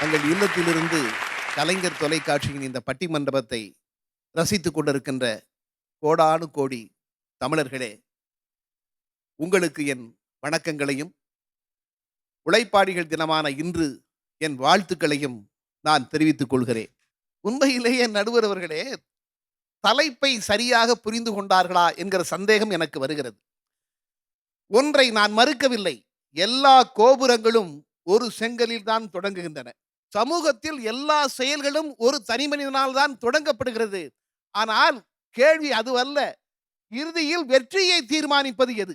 தங்கள் இல்லத்திலிருந்து கலைஞர் தொலைக்காட்சியின் இந்த பட்டி மண்டபத்தை ரசித்துக் கொண்டிருக்கின்ற கோடானு கோடி தமிழர்களே உங்களுக்கு என் வணக்கங்களையும் உழைப்பாடிகள் தினமான இன்று என் வாழ்த்துக்களையும் நான் தெரிவித்துக் கொள்கிறேன். உண்மையிலேயே நடுவர் அவர்களே தலைப்பை சரியாக புரிந்து கொண்டார்களா என்கிற சந்தேகம் எனக்கு வருகிறது. ஒன்றை நான் மறுக்கவில்லை. எல்லா கோபுரங்களும் ஒரு செங்கலில் தான் தொடங்குகின்றன. சமூகத்தில் எல்லா செயல்களும் ஒரு தனி மனிதனால் தான் தொடங்கப்படுகிறது. ஆனால் கேள்வி அதுவல்ல. இறுதியில் வெற்றியை தீர்மானிப்பது எது?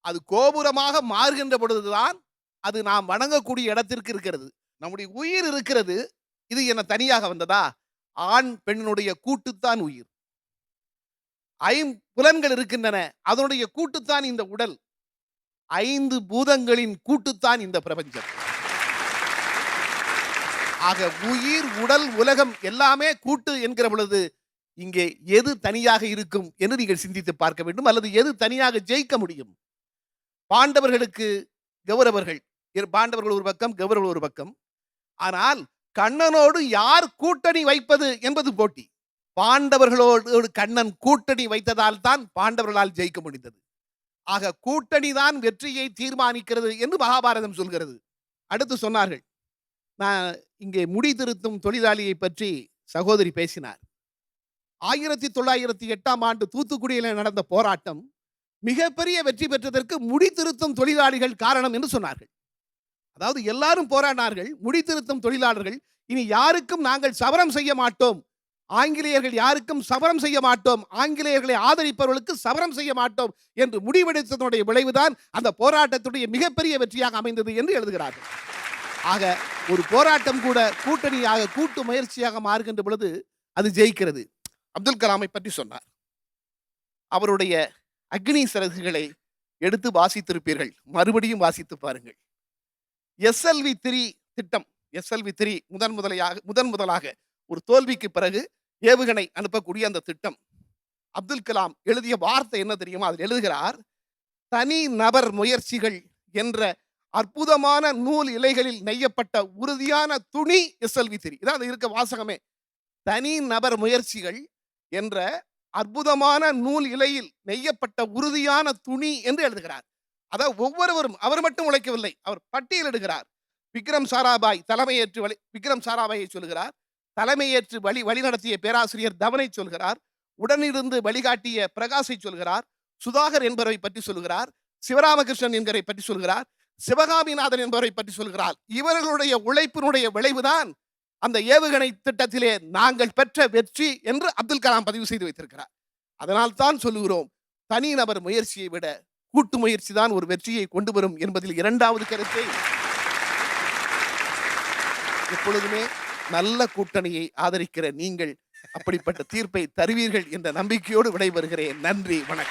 அது கோபுரமாக மாறுகின்ற பொழுதுதான் அது நாம் வணங்கக்கூடிய இடத்திற்கு இருக்கிறது. நம்முடைய உயிர் இருக்கிறது. இது என்ன தனியாக வந்ததா? ஆண் பெண்ணுடைய கூட்டுத்தான் உயிர். ஐம்புலன்கள் இருக்கின்றன. அதனுடைய கூட்டுத்தான் இந்த உடல். ஐந்து பூதங்களின் கூட்டுத்தான் இந்த பிரபஞ்சம். ஆக உயிர் உடல் உலகம் எல்லாமே கூட்டு என்கிற பொழுது இங்கே எது தனியாக இருக்கும் என்று நீங்கள் சிந்தித்து பார்க்க வேண்டும். அல்லது எது தனியாக ஜெயிக்க முடியும்? பாண்டவர்களுக்கு கௌரவர்கள் பாண்டவர்கள் ஒரு பக்கம் கௌரவர்கள் ஒரு பக்கம். ஆனால் கண்ணனோடு யார் கூட்டணி வைப்பது என்பது போட்டி. பாண்டவர்களோடு கண்ணன் கூட்டணி வைத்ததால் தான் பாண்டவர்களால் ஜெயிக்க முடிந்தது. ஆக கூட்டணி தான் வெற்றியை தீர்மானிக்கிறது என்று மகாபாரதம் சொல்கிறது. அடுத்து சொன்னார்கள். நான் இங்கே முடி திருத்தும் தொழிலாளியை பற்றி சகோதரி பேசினார். ஆயிரத்தி தொள்ளாயிரத்தி எட்டாம் ஆண்டு தூத்துக்குடியில் நடந்த போராட்டம் மிகப்பெரிய வெற்றி பெற்றதற்கு முடி திருத்தும் தொழிலாளிகள் காரணம் என்று சொன்னார்கள். அதாவது எல்லாரும் போராடினார்கள் முடி திருத்தும் தொழிலாளர்கள் இனி யாருக்கும் நாங்கள் சவரம் செய்ய மாட்டோம். ஆங்கிலேயர்கள் யாருக்கும் சவரம் செய்ய மாட்டோம். ஆங்கிலேயர்களை ஆதரிப்பவர்களுக்கு சவரம் செய்ய மாட்டோம் என்று முடிவெடுத்ததனுடைய விளைவுதான் அந்த போராட்டத்துடைய மிகப்பெரிய வெற்றியாக அமைந்தது என்று எழுதுகிறார்கள். ஆக ஒரு போராட்டம் கூட கூட்டணியாக கூட்டு முயற்சியாக மாறுகின்ற பொழுது அது ஜெயிக்கிறது. அப்துல் கலாமை பற்றி சொன்னார். அவருடைய அக்னி சிறகுகளை எடுத்து வாசித்திருப்பீர்கள். மறுபடியும் வாசித்து பாருங்கள். எஸ்எல்வி த்ரீ திட்டம் எஸ்எல்வி த்ரீ முதன் முதலையாக முதன் முதலாக ஒரு தோல்விக்கு பிறகு ஏவுகணை அனுப்பக்கூடிய அந்த திட்டம். அப்துல் கலாம் எழுதிய வார்த்தை என்ன தெரியுமா? அதில் எழுதுகிறார் தனி நபர் முயற்சிகள் என்ற அற்புதமான நூல் இலைகளில் நெய்யப்பட்ட உறுதியான துணி எஸ்எல்வி திரி. இதான் அது இருக்க வாசகமே. தனி நபர் முயற்சிகள் என்ற அற்புதமான நூல் இலையில் நெய்யப்பட்ட உறுதியான துணி என்று எழுதுகிறார். அதாவது ஒவ்வொருவரும் அவர் மட்டும் உழைக்கவில்லை அவர் பட்டியலிடுகிறார் விக்ரம் சாராபாய் தலைமையேற்று வழி விக்ரம் சாராபாயை சொல்கிறார் தலைமையேற்று வழி வழிநடத்திய பேராசிரியர் தவனை சொல்கிறார் உடனிருந்து வழிகாட்டிய பிரகாசை சொல்கிறார் சுதாகர் என்பவரை பற்றி சொல்கிறார் சிவராமகிருஷ்ணன் என்கிறரை பற்றி சொல்கிறார் சிவகாமிநாதன் என்பவரை பற்றி சொல்கிறார் இவர்களுடைய உழைப்பினுடைய விளைவுதான் அந்த ஏவுகணை திட்டத்திலே நாங்கள் பெற்ற வெற்றி என்று அப்துல் கலாம் பதிவு செய்து வைத்திருக்கிறார். அதனால் தான் சொல்லுகிறோம் தனிநபர் முயற்சியை விட கூட்டு முயற்சி தான் ஒரு வெற்றியை கொண்டு வரும் என்பதில் இரண்டாவது கருத்தை. எப்பொழுதுமே நல்ல கூட்டணியை ஆதரிக்கிற நீங்கள் அப்படிப்பட்ட தீர்ப்பை தருவீர்கள் என்ற நம்பிக்கையோடு விடைபெறுகிறேன். நன்றி வணக்கம்.